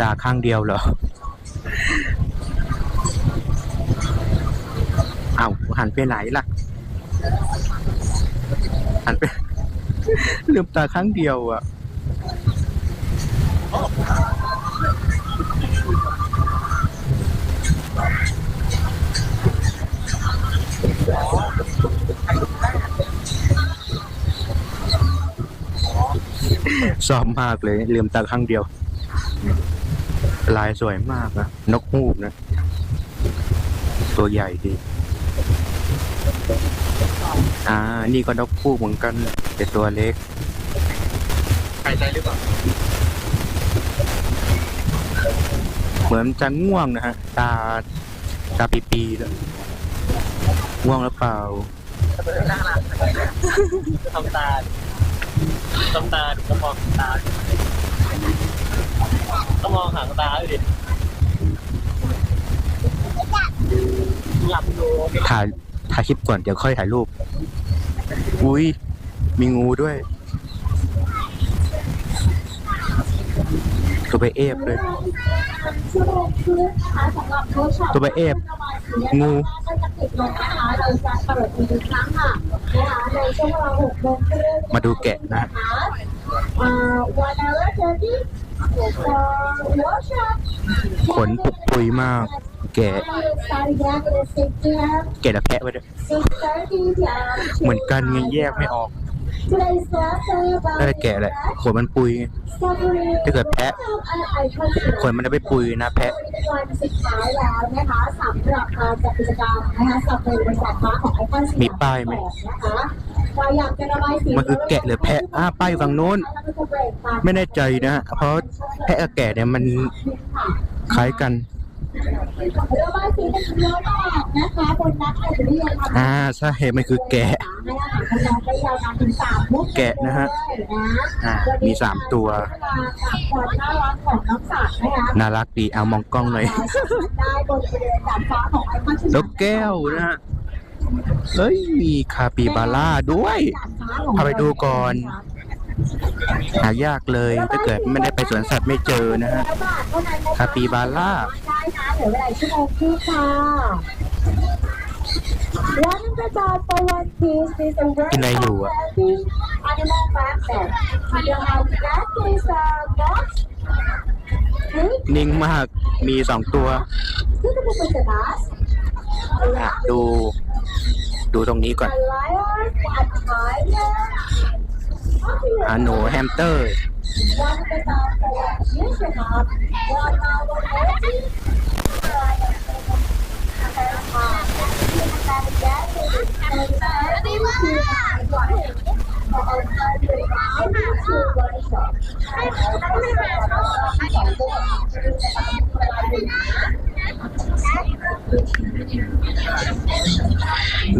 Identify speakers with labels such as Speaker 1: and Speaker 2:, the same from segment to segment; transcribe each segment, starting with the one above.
Speaker 1: ตาข้างเดียวเหรอเอาหันไปไหนล่ะ หันไป ลืมตาข้างเดียวอะชอบมากเลยลืมตาข้างเดียว ลายสวยมากนะนกฮูกนะ ตัวใหญ่ดี อ่า นี่ก็นกฮูกเหมือนกันแต่ตัวเล็ก
Speaker 2: หายใจหรือเปล่า
Speaker 1: เหมือนจะง่วงนะฮะ ตาตาปีปีๆแล้วง่วงหรือเปล่า
Speaker 2: ทำตาทำตาดูต้องมองตา ต้องมองหางตาดูดิหลับดู
Speaker 1: ถ่ายถ่ายคลิปก่อนเดี๋ยวค่อยถ่ายรูป อุ้ยมีงูด้วย ตัวไปเอฟเลย ตัวไปเอฟงูมาดูแกะนะ ขนปุกปุยมาก แกะแกะและแพะไว้ด้วยเหมือนกันไงแยกไม่ออก น่าจะแกะแหละขนมันปุยไงถ้าเกิดแพะขนมันจะไม่ปุยนะแพะ
Speaker 3: วันสุดท้ายแล้วนะคะสำหรับการจัดกิจกรรมนะคะสำหรับเป็นบริษัทฟ้าของไอคอนสย
Speaker 1: มีป้ายไหม
Speaker 3: นะคะใครอยากจะระบายสี
Speaker 1: มันคือแกะหรือแพะอ้าป้ายอยู่ฝั่งโน้น
Speaker 3: แล้วก็จะเบรกตาม
Speaker 1: ไม่แน่ใจนะฮะเพราะแพะกับแกะเนี่ยมันคล้ายกัน
Speaker 3: ระบายสีเป็นเยอะมากนะคะบนนัดไอเดียทำ
Speaker 1: อ่าใช่มันคือแกะ
Speaker 3: ให้อาหารกำลังได้ยาวนานถึงสามมุก
Speaker 1: แกะนะฮะ
Speaker 3: เลยนะ
Speaker 1: อ่ามีสามตัว
Speaker 3: เวลากับความน่ารักของน้องสัตว์นะคะ
Speaker 1: น่ารักดีเอามองกล้องหน่อย
Speaker 3: ได้บนบริเวณดาดฟ้าของไอคอนสยาม
Speaker 1: นกแก้วนะฮะเฮ้ย มีคาปิบาร่าด้วยพาไปดูก่อน หายากเลยถ้าเกิดไม่ได้ไปสวนสัตว์ไม่เจอนะฮะ คาปิบาร่า
Speaker 3: ได้ นะเหลือเวลาชั่วโมงครึ่งค่ะ One of the dog for one piece is a very
Speaker 1: กินอะไรอยู่อะ
Speaker 3: healthy animal factor. You have that is a box.
Speaker 1: นิ่งมากมีสองตัว
Speaker 3: Suitable for the bus.
Speaker 1: อะดู ดูตรงนี้ก่อน
Speaker 3: A lion, a tiger.
Speaker 1: อ่าหนูแฮมสเตอร์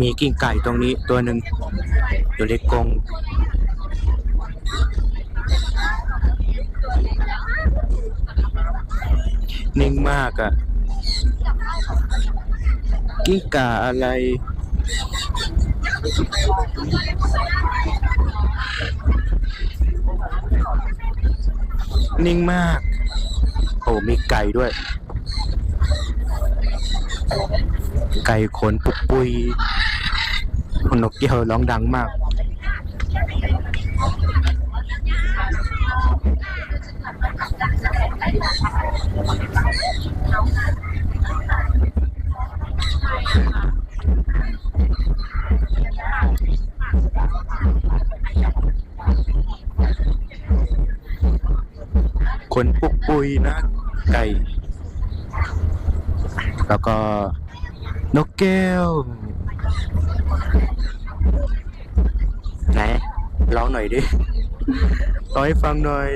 Speaker 1: มีกิ่งไก่ตรงนี้ตัวหนึ่งอยู่ในกรง นิ่งมากอะ่ะกิ้งก่าอะไร นิ่งมาก โอ้มีไก่ด้วย ไก่ขนปุกปุยนกเกี้ยวร้องดังมาก ขน ปุยนะไก่ แล้วก็นกแก้ว ไหนร้องหน่อยดิร้องให้ฟังหน่อย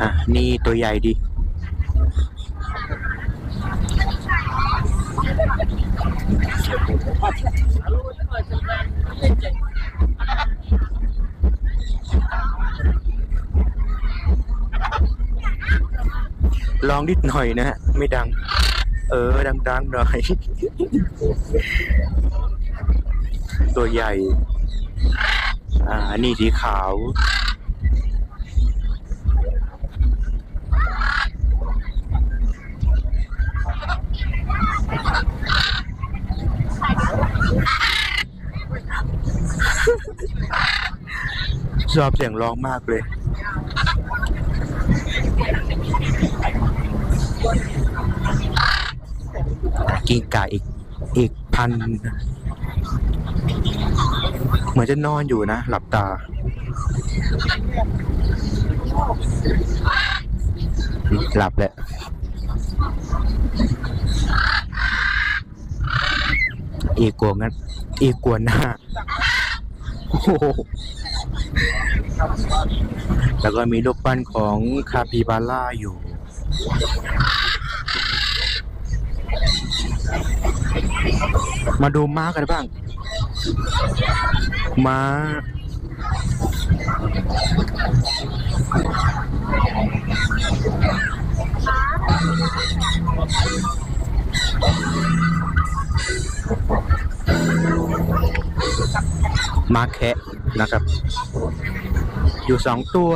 Speaker 1: อะ นี่ตัวใหญ่ดิ ลองนิดหน่อยนะฮะ ไม่ดัง เออ ดังๆหน่อย ตัวใหญ่ อ่านนี้สีขาว ชอบเสียงร้องมากเลย กินไก่อีกอีกพัน เหมือนจะนอนอยู่นะ หลับตา หลับแหละอีกกลัวงั้นอีกกลัวหน้าโอ้ แล้วก็มีรูปปั้นของคาปิบาร่าอยู่ มาดูม้ากันบ้าง ม้า ม้าแคะนะครับ อยู่สองตัว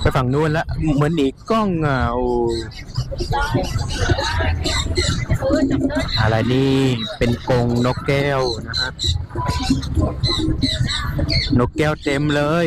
Speaker 1: ไปฝั่งนู้นแล้วเหมือนหนีกล้องอะโอ้อะไรนี่เป็นกรงนกแก้วนะครับ นกแก้วเต็มเลย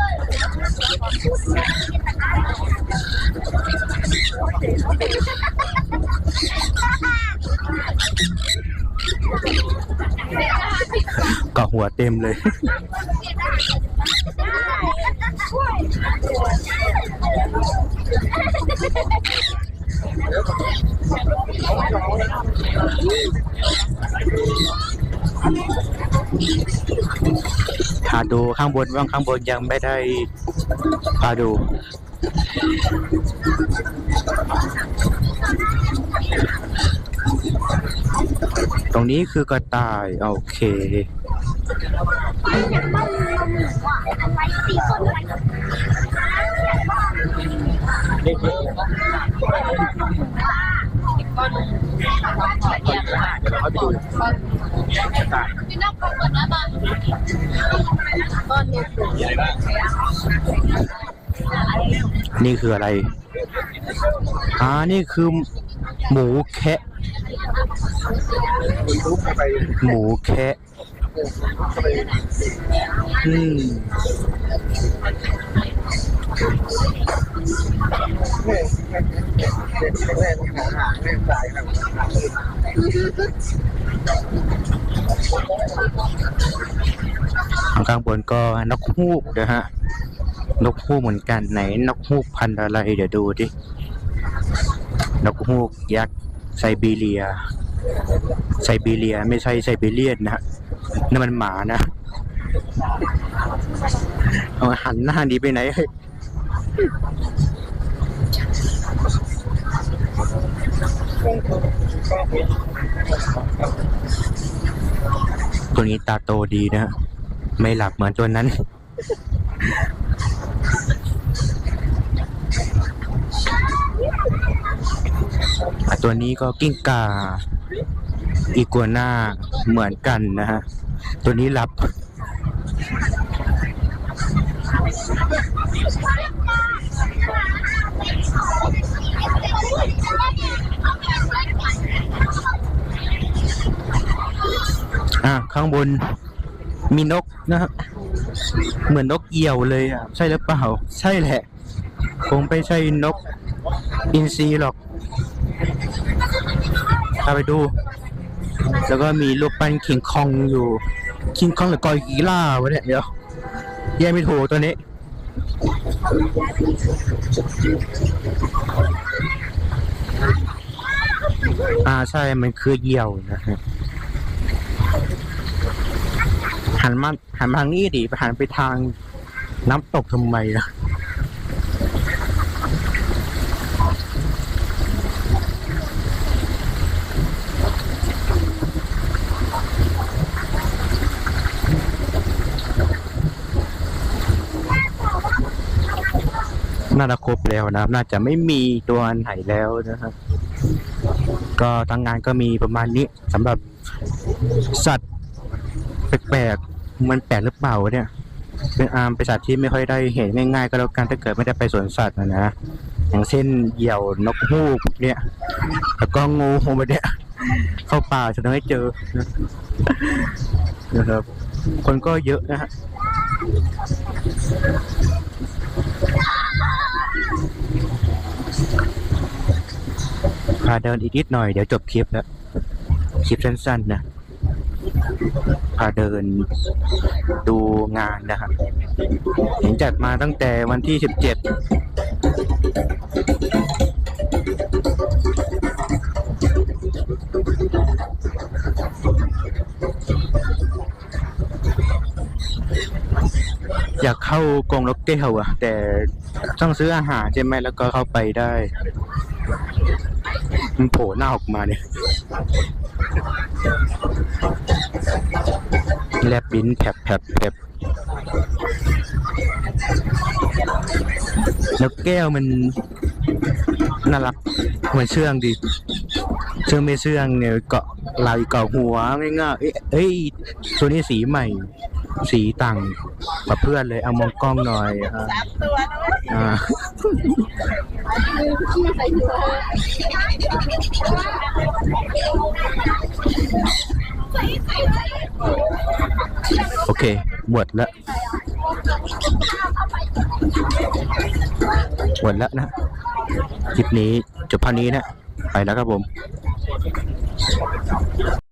Speaker 1: กาะหัวเต็มเลยพ ดูข้างบนว่างข้างบนยังไม่ได้พาดูตรงนี้คือกระต่าย โอเค
Speaker 2: เด็กๆเดี๋ยวเราไปดูกระต่ายมีอะไรบ้าง
Speaker 1: นี่คืออะไร อ่า นี่คือหมูแคะ หมูแคะอืม
Speaker 2: แรกๆหาหางแม่ตายครับ
Speaker 1: ข้างบนก็นกฮูกนะฮะ นกฮูกเหมือนกันไหน นกฮูกพันธุ์อะไร เดี๋ยวดูดิ นกฮูกยักษ์ไซบีเรีย ไซบีเรียไม่ใช่ไซบีเรียนนะฮะนั่นมันหมานะ เอาหันหน้าหนีไปไหน ตัวนี้ตาโตดีนะ ไม่หลับเหมือนตัวนั้น ตัวนี้ก็กิ้งก่าอีกัวหน่าเหมือนกันนะฮะ ตัวนี้หลับ อะข้างบนมีนกนะฮะเหมือนนกเอี่ยวเลยอะ ใช่หรือเปล่า ใช่แหละ คงไม่ใช่นกอินทรีหรอกพาไปดู แล้วก็มีรูปปั้นคิงคองอยู่ คิงคองหรือกอยกีล่าวะเนี่ย เดี๋ยว แยกไม่ถูกตัวนี้ อ่าใช่ มันคือเหยี่ยวนะฮะ หันมาหันมาทางนี้ดิไปหันไปทางน้ำตกทำไมล่ะน่าจะครบแล้วนะครับ น่าจะไม่มีตัวไหนแล้วนะครับ ก็ทางงานก็มีประมาณนี้สำหรับสัตว์แปลกๆ มันแปลกหรือเปล่าเนี่ย เป็นอาร์มเป็นสัตว์ที่ไม่ค่อยได้เห็นง่ายๆ ก็แล้วกันถ้าเกิดไม่ได้ไปสวนสัตว์นะนะ อย่างเช่นเหยี่ยวนกฮูกเนี่ย แล้วก็งูโฮมาเนี่ยเข้าป่าจะต้องให้เจอนะนะครับ คนก็เยอะนะฮะพาเดินอีกนิดหน่อยเดี๋ยวจบคลิปแล้ว คลิปสั้นๆนะ พาเดินดูงานนะครับเห็นจัดมาตั้งแต่วันที่สิบเจ็ดอยากเข้ากรงนกแก้วอะแต่ต้องซื้ออาหารใช่ไหมแล้วก็เข้าไปได้ มันโผล่หน้าออกมาเนี่ยแลบลิ้นแผลบแผลบแผลบนกแก้วมันน่ารักเหมือนเชื่องดี เชื่องไม่เชื่องเนี่ยเกาะไหลเกาะหัวง่ายๆเอ้ยเอ้ยตัวนี้สีใหม่ สีต่างกับเพื่อนเลย เอามองกล้องหน่อยอ่าอ่าโอเคบวชแล้วบวชแล้วนะ คลิปนี้จบเท่านี้นะ ไปแล้วครับผม